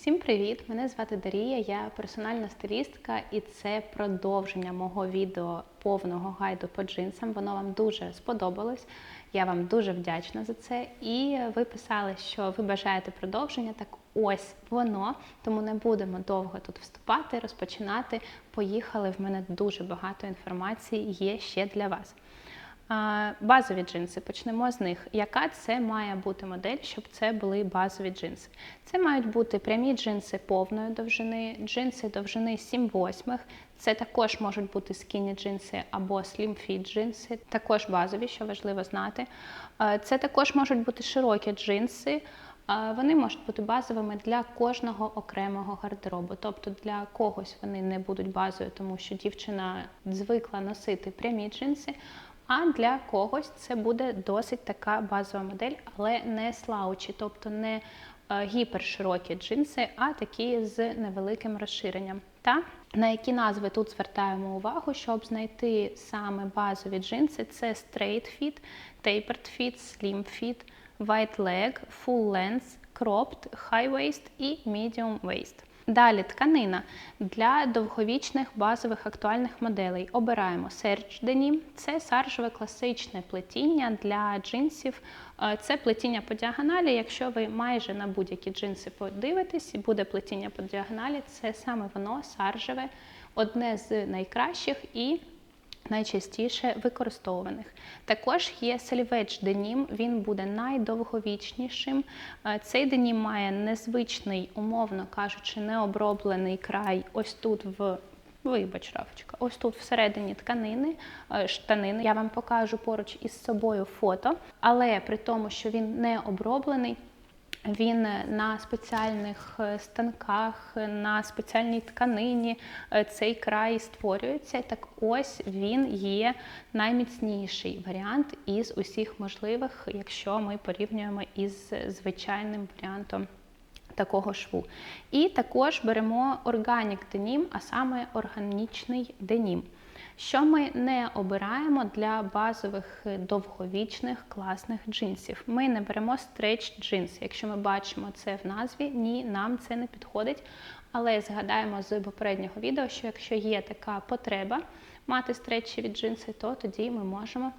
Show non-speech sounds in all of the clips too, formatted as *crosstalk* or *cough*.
Всім привіт! Мене звати Дарія, я персональна стилістка, і це продовження мого відео повного гайду по джинсам. Воно вам дуже сподобалось. Я вам дуже вдячна за це. І ви писали, що ви бажаєте продовження. Так ось воно. Тому не будемо довго тут вступати, розпочинати. Поїхали. В мене дуже багато інформації є ще для вас. Базові джинси, почнемо з них. Яка це має бути модель, щоб це були базові джинси? Це мають бути прямі джинси повної довжини, джинси довжини 7 восьмих. Це також можуть бути скіні джинси або fit джинси, також базові, що важливо знати. Це також можуть бути широкі джинси. Вони можуть бути базовими для кожного окремого гардеробу. Тобто для когось вони не будуть базові, тому що дівчина звикла носити прямі джинси. А для когось це буде досить така базова модель, але не слаучі, тобто не е, гіперширокі джинси, а такі з невеликим розширенням. Та на які назви тут звертаємо увагу, щоб знайти саме базові джинси: це straight fit, tapered fit, slim fit, white leg, full length, cropped, high waist і medium waist. Далі тканина для довговічних базових актуальних моделей. Обираємо серч денім. Це саржеве класичне плетіння для джинсів. Е, Це плетіння по діагоналі. Якщо ви майже на будь-які джинси подивитесь буде плетіння по діагоналі, це саме воно саржеве, одне з найкращих і найчастіше використовуваних. Також є Selvage денім, він буде найдовговічнішим. Е, Цей денім має незвичний, умовно кажучи, необроблений край ось тут в. Вибач, Рафочка, ось тут всередині тканини, е, штанини. Я вам покажу поруч із собою фото, але при тому, що він не оброблений, він на спеціальних е, станках, на спеціальній тканині е, цей край створюється. Так ось він є найміцніший варіант із усіх можливих, якщо ми порівнюємо із звичайним варіантом. Такого шву. І також беремо органік денім, а саме органічний денім що ми не обираємо для базових довговічних класних джинсів. Ми не беремо стреч джинс. Якщо ми бачимо це в назві, ні, нам це не підходить. Але згадаємо з попереднього відео, що якщо є така потреба мати стречі від джинси, то тоді ми можемо.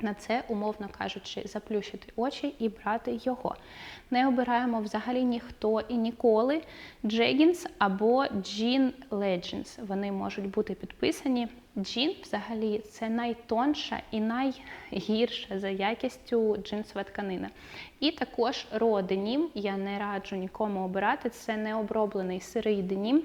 На це, умовно кажучи, заплющити очі і брати його. Не обираємо взагалі ніхто і ніколи Jeggings або Jean Legends. Вони можуть бути підписані. Джін взагалі це найтонша і найгірша за якістю джинсова тканина. І також ро денім. Я не раджу нікому обирати. Це не оброблений сирий денім.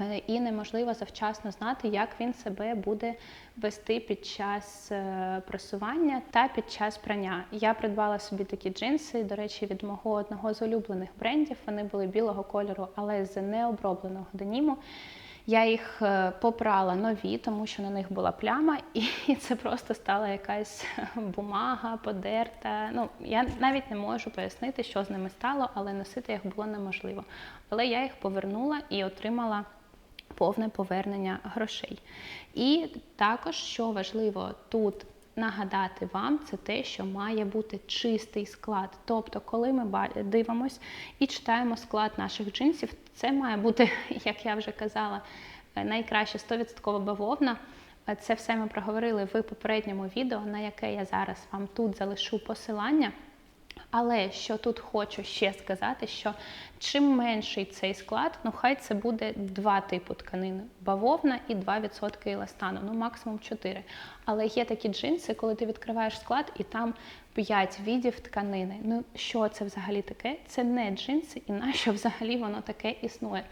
Е, і неможливо завчасно знати, як він себе буде вести під час е, просування та під час прання. Я придбала собі такі джинси, до речі, від мого одного з улюблених брендів. Вони були білого кольору, але з необробленого деніму. Я їх е, попрала нові, тому що на них була пляма, *laughs* і це просто стала якась бумага, подерта. Ну, я навіть не можу пояснити, що з ними стало, але носити їх було неможливо. Але я їх повернула і отримала повне повернення грошей. І також, що важливо тут нагадати вам, це те, що має бути чистий склад. Тобто, коли ми дивимося і читаємо склад наших джинсів, це має бути, *laughs* як я вже казала, найкраще 100% бавовна. Це все ми проговорили в попередньому відео, на яке я зараз вам тут залишу посилання. Але що тут хочу ще сказати, що чим менший цей склад, ну хай це буде два типи тканини: бавовна і 2% еластану, ну максимум 4. Але є такі джинси, коли ти відкриваєш склад і там 5 відів тканини. Ну що це взагалі таке? Це не джинси, і нащо взагалі воно таке існує.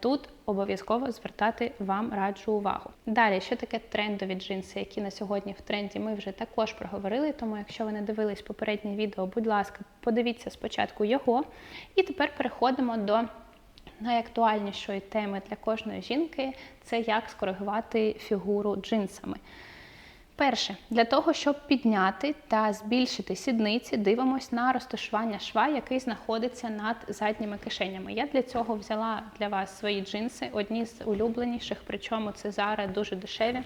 Тут обов'язково звертати вам раджу увагу. Далі, що таке трендові джинси, які на сьогодні в тренді, ми вже також проговорили. Тому, якщо ви не дивились попереднє відео, будь ласка, подивіться спочатку його. І тепер переходимо до найактуальнішої теми для кожної жінки це як скоригувати фігуру джинсами. Перше, для того, щоб підняти та збільшити сідниці, дивимось на розташування шва, який знаходиться над задніми кишенями. Я для цього взяла для вас свої джинси, одні з улюбленіших, причому це зараз дуже дешеві.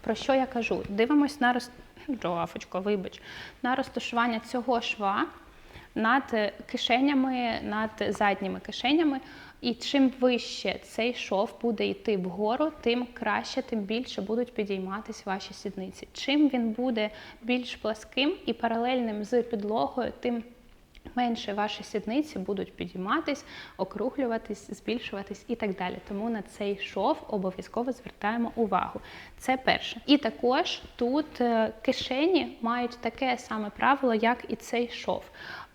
Про що я кажу? Дивимось на роз... Джоафочко, вибач, на розташування цього шва над кишенями, над задніми кишенями. І чим вище цей шов буде йти вгору, тим краще, тим більше будуть підійматись ваші сідниці. Чим він буде більш пласким і паралельним з підлогою, тим менше ваші сідниці будуть підійматись, округлюватись, збільшуватись і так далі. Тому на цей шов обов'язково звертаємо увагу. Це перше. І також тут е, кишені мають таке саме правило, як і цей шов.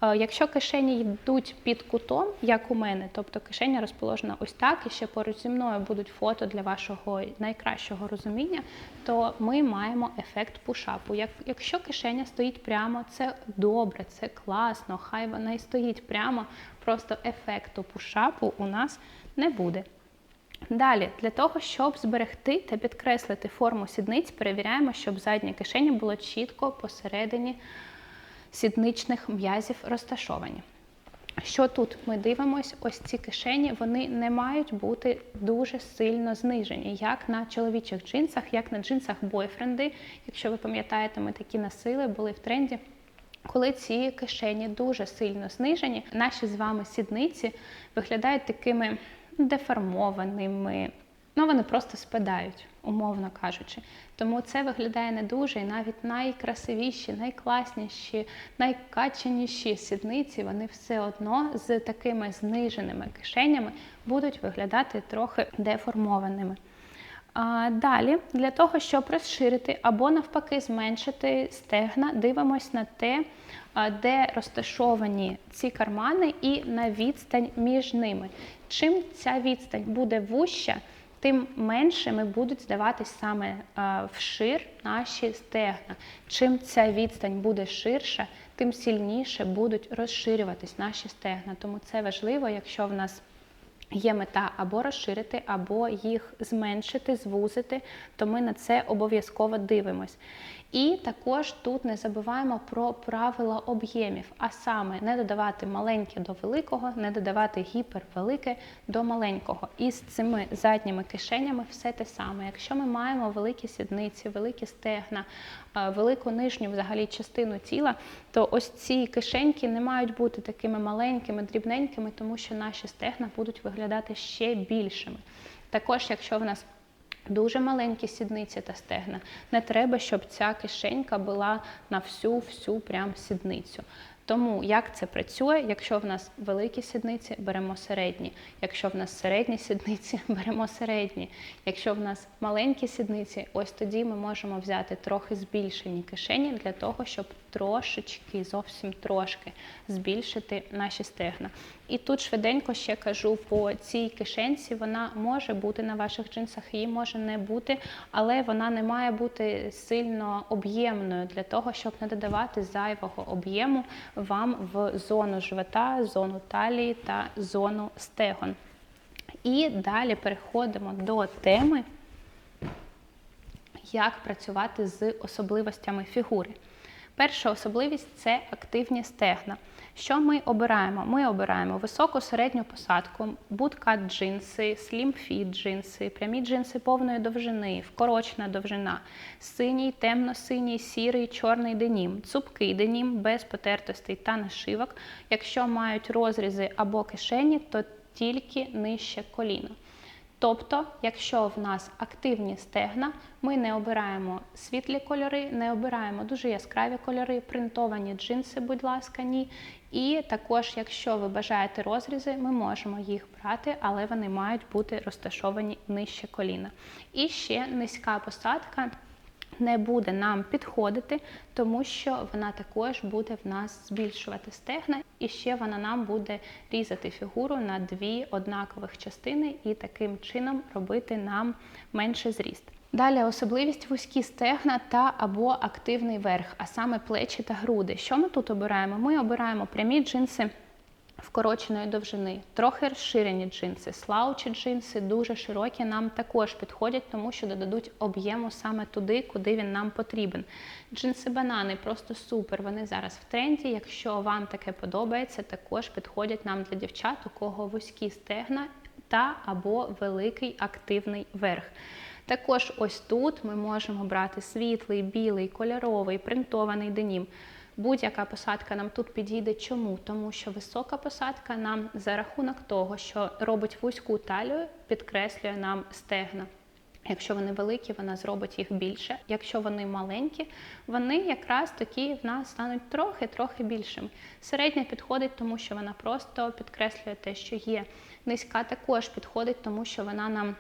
Е, якщо кишені йдуть під кутом, як у мене, тобто кишеня розположена ось так, і ще поруч зі мною будуть фото для вашого найкращого розуміння, то ми маємо ефект пушапу. Як, Якщо кишеня стоїть прямо, це добре, це класно, хай вона і стоїть прямо, просто ефекту пушапу у нас не буде. Далі, для того, щоб зберегти та підкреслити форму сідниць, перевіряємо, щоб задня кишеня було чітко посередині сідничних м'язів розташовані. Що тут ми дивимося, ось ці кишені вони не мають бути дуже сильно знижені, як на чоловічих джинсах, як на джинсах бойфренди. Якщо ви пам'ятаєте, ми такі носили, були в тренді. Коли ці кишені дуже сильно знижені, наші з вами сідниці виглядають такими деформованими, ну вони просто спадають, умовно кажучи. Тому це виглядає не дуже, і навіть найкрасивіші, найкласніші, найкачаніші сідниці, вони все одно з такими зниженими кишенями будуть виглядати трохи деформованими. А Далі, для того, щоб розширити або навпаки зменшити стегна, дивимось на те, де розташовані ці кармани, і на відстань між ними. Чим ця відстань буде вуща, тим меншими будуть здаватись саме вшир наші стегна. Чим ця відстань буде ширша, тим сильніше будуть розширюватись наші стегна. Тому це важливо, якщо в нас Є мета або розширити, або їх зменшити, звузити, то ми на це обов'язково дивимось. І також тут не забуваємо про правила об'ємів, а саме не додавати маленьке до великого, не додавати гіпервелике до маленького. І з цими задніми кишенями все те саме. Якщо ми маємо великі сідниці, великі стегна, велику нижню взагалі частину тіла, то ось ці кишеньки не мають бути такими маленькими, дрібненькими, тому що наші стегна будуть виглядати ще більшими. Також, якщо в нас Дуже маленькі сідниці та стегна. Не треба, щоб ця кишенька була на всю-всю прям сідницю. Тому як це працює, якщо в нас великі сідниці, беремо середні. Якщо в нас середні сідниці, *laughs* беремо середні. Якщо в нас маленькі сідниці, ось тоді ми можемо взяти трохи збільшені кишені для того, щоб трошечки, зовсім трошки збільшити наші стегна. І тут швиденько ще кажу по цій кишенці, вона може бути на ваших джинсах, її може не бути, але вона не має бути сильно об'ємною для того, щоб не додавати зайвого об'єму вам в зону живота, зону талії та зону стегон. І далі переходимо до теми, як працювати з особливостями фігури. Перша особливість це активні стегна. Що ми обираємо? Ми обираємо високу середню посадку, буткат джинси, слімфіт джинси, прямі джинси повної довжини, вкорочена довжина, синій, темно-синій, сірий, чорний денім, цупкий денім без потертостей та нашивок. Якщо мають розрізи або кишені, то тільки нижче коліна. Тобто, якщо в нас активні стегна, ми не обираємо світлі кольори, не обираємо дуже яскраві кольори, принтовані джинси, будь ласка, ні. І також, якщо ви бажаєте розрізи, ми можемо їх брати, але вони мають бути розташовані нижче коліна. І ще низька посадка не буде нам підходити, тому що вона також буде в нас збільшувати стегна, і ще вона нам буде різати фігуру на дві однакових частини і таким чином робити нам менший зріст. Далі особливість вузькі стегна та або активний верх, а саме плечі та груди. Що ми тут обираємо? Ми обираємо прямі джинси вкороченої довжини, трохи розширені джинси, слаучі джинси, дуже широкі, нам також підходять, тому що додадуть об'єму саме туди, куди він нам потрібен. Джинси-банани просто супер. Вони зараз в тренді. Якщо вам таке подобається, також підходять нам для дівчат, у кого вузькі стегна та або великий активний верх. Також ось тут ми можемо брати світлий, білий, кольоровий, принтований денім. Будь-яка посадка нам тут підійде. Чому? Тому що висока посадка нам за рахунок того, що робить вузьку талію, підкреслює нам стегна. Якщо вони великі, вона зробить їх більше. Якщо вони маленькі, вони якраз такі в нас стануть трохи-трохи більшими. Середня підходить, тому що вона просто підкреслює те, що є. Низька також підходить, тому що вона нам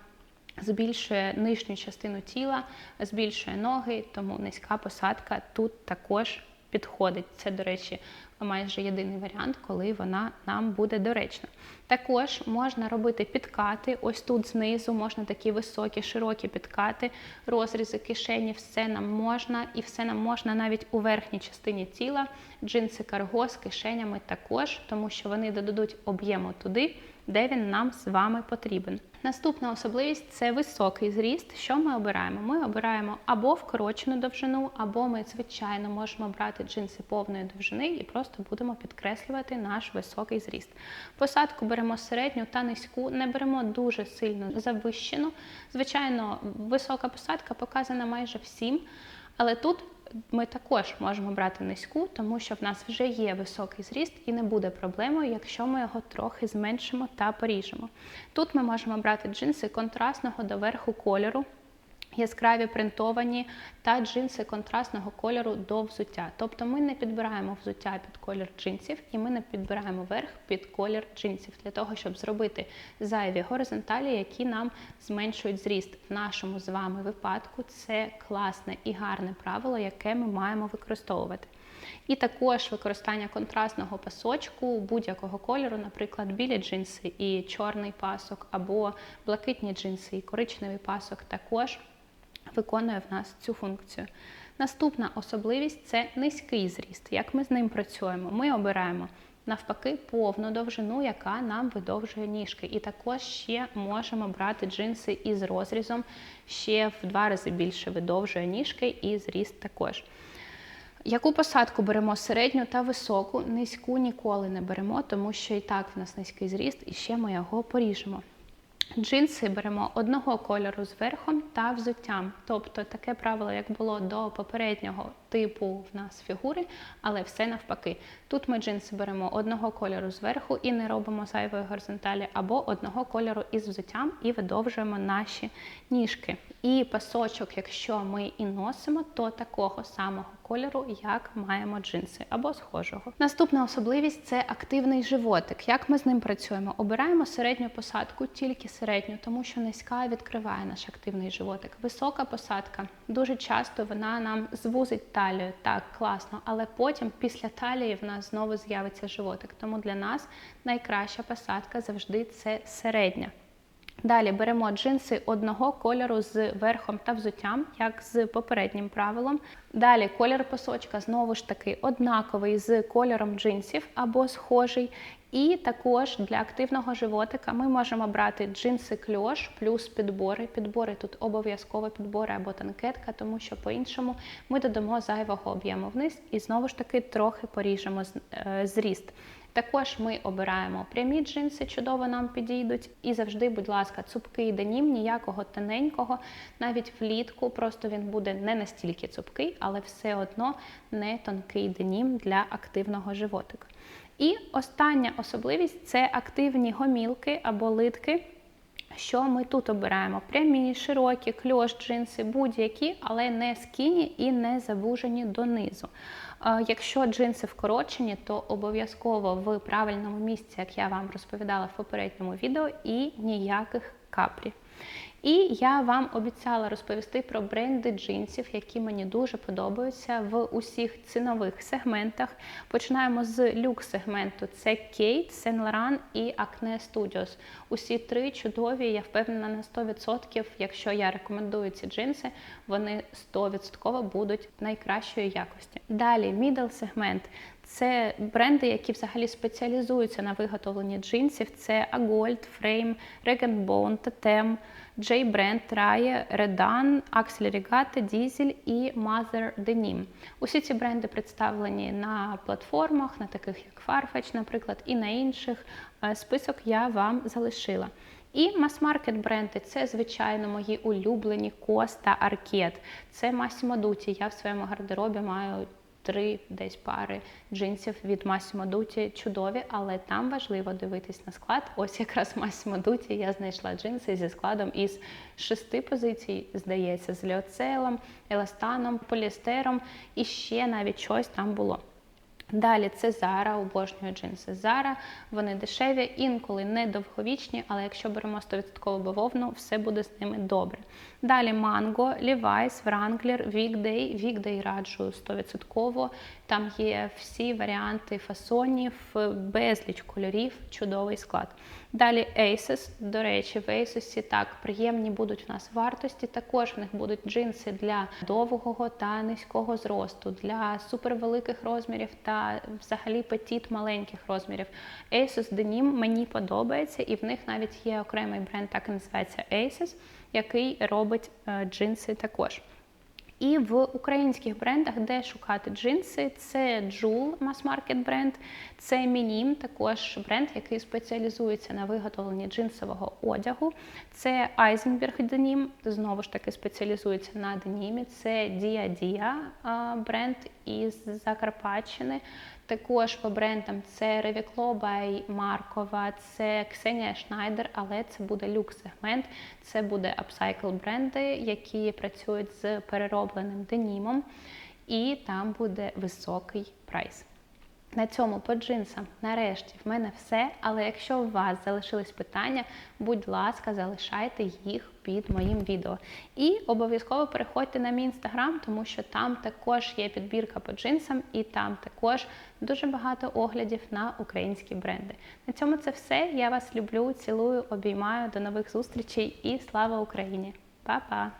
збільшує нижню частину тіла, збільшує ноги, тому низька посадка тут також підходить. Це, до речі, майже єдиний варіант, коли вона нам буде доречна. Також можна робити підкати. Ось тут знизу можна такі високі, широкі підкати, розрізи кишені, все нам можна, і все нам можна навіть у верхній частині тіла, джинси карго з кишенями також, тому що вони додадуть об'єму туди, де він нам з вами потрібен. Наступна особливість це високий зріст. Що ми обираємо? Ми обираємо або вкорочену довжину, або ми, звичайно, можемо брати джинси повної довжини і просто будемо підкреслювати наш високий зріст. Посадку беремо середню та низьку, не беремо дуже сильно завищену. Звичайно, висока посадка показана майже всім, але тут ми також можемо брати низьку, тому що в нас вже є високий зріст і не буде проблемою, якщо ми його трохи зменшимо та поріжемо. Тут ми можемо брати джинси контрастного до верху кольору яскраві принтовані та джинси контрастного кольору до взуття. Тобто ми не підбираємо взуття під колір джинсів і ми не підбираємо верх під колір джинсів для того, щоб зробити зайві горизонталі, які нам зменшують зріст. В нашому з вами випадку це класне і гарне правило, яке ми маємо використовувати. І також використання контрастного пасочку будь-якого кольору, наприклад, білі джинси і чорний пасок, або блакитні джинси і коричневий пасок також виконує в нас цю функцію. Наступна особливість це низький зріст. Як ми з ним працюємо? Ми обираємо навпаки повну довжину, яка нам видовжує ніжки. І також ще можемо брати джинси із розрізом, ще в два рази більше видовжує ніжки і зріст також. Яку посадку беремо середню та високу, низьку ніколи не беремо, тому що і так в нас низький зріст, і ще ми його поріжемо. Джинси беремо одного кольору з верхом та взуттям. Тобто таке правило, як було до попереднього типу в нас фігури, але все навпаки. Тут ми джинси беремо одного кольору зверху і не робимо зайвої горизонталі, або одного кольору із взуттям і видовжуємо наші ніжки. І пасочок, якщо ми і носимо, то такого самого кольору, як маємо джинси або схожого. Наступна особливість це активний животик. Як ми з ним працюємо? Обираємо середню посадку, тільки середню, тому що низька відкриває наш активний животик. Висока посадка дуже часто вона нам звузить талію, так класно, але потім після талії в нас знову з'явиться животик. Тому для нас найкраща посадка завжди це середня. Далі беремо джинси одного кольору з верхом та взуттям, як з попереднім правилом. Далі колір пасочка знову ж таки однаковий з кольором джинсів або схожий. І також для активного животика ми можемо брати джинси кльош плюс підбори. Підбори тут обов'язково підбори або танкетка, тому що по-іншому ми додамо зайвого об'єму вниз і знову ж таки трохи поріжемо е, зріст. Також ми обираємо прямі джинси, чудово нам підійдуть. І завжди, будь ласка, цупкий денім, ніякого тоненького, навіть влітку, просто він буде не настільки цупкий, але все одно не тонкий денім для активного животика. І остання особливість це активні гомілки або литки. Що ми тут обираємо? Прямі, широкі, кльош, джинси, будь-які, але не скіні і не завужені донизу. Якщо джинси вкорочені, то обов'язково в правильному місці, як я вам розповідала в попередньому відео, і ніяких капрі. І я вам обіцяла розповісти про бренди джинсів, які мені дуже подобаються в усіх цінових сегментах. Починаємо з люкс-сегменту: це Kate, Saint Laurent і Acne Studios. Усі три чудові, я впевнена на 100%, якщо я рекомендую ці джинси, вони 100% будуть найкращої якості. Далі, middle сегмент. Це бренди, які взагалі спеціалізуються на виготовленні джинсів. Це Agold, Frame, Rag Bone, Totem, J Brand, Raye, Redan, Axel Regatta, Diesel і Mother Denim. Усі ці бренди представлені на платформах, на таких як Farfetch, наприклад, і на інших. Е, список я вам залишила. І мас-маркет бренди це, звичайно, мої улюблені Коста Аркет. Це Massimo Dutti. Я в своєму гардеробі маю три десь пари джинсів від Massimo Dutti чудові, але там важливо дивитись на склад. Ось якраз Massimo Dutti я знайшла джинси зі складом із шести позицій, здається, з ліоцелом, еластаном, поліестером і ще навіть щось там було. Далі це Zara, обожнюю джинси Zara, вони дешеві, інколи не довговічні, але якщо беремо 100% бавовну, все буде з ними добре. Далі Mango, Levi's, Wrangler, Weekday. Weekday раджу 100%. Там є всі варіанти фасонів, безліч кольорів, чудовий склад. Далі Asos, до речі, в Asos так приємні будуть у нас вартості. Також в них будуть джинси для довгого та низького зросту, для супервеликих розмірів та взагалі петіт маленьких розмірів. Asus Denim мені подобається, і в них навіть є окремий бренд, так і називається Asus, який робить е, джинси також. І в українських брендах, де шукати джинси, це Джул мас-маркет бренд, це Мінім, також бренд, який спеціалізується на виготовленні джинсового одягу. Це Айзенберг Денім, знову ж таки спеціалізується на денімі. Це Дія Дія бренд із Закарпатщини. Також по брендам це Ревікло Бай Маркова, це Ксенія Шнайдер, але це буде люкс-сегмент, це буде апсайкл бренди, які працюють з переробленим денімом, і там буде високий прайс. На цьому по джинсам нарешті в мене все. Але якщо у вас залишились питання, будь ласка, залишайте їх під моїм відео. І обов'язково переходьте на мій інстаграм, тому що там також є підбірка по джинсам, і там також дуже багато оглядів на українські бренди. На цьому це все. Я вас люблю, цілую, обіймаю. До нових зустрічей і слава Україні! Па-па!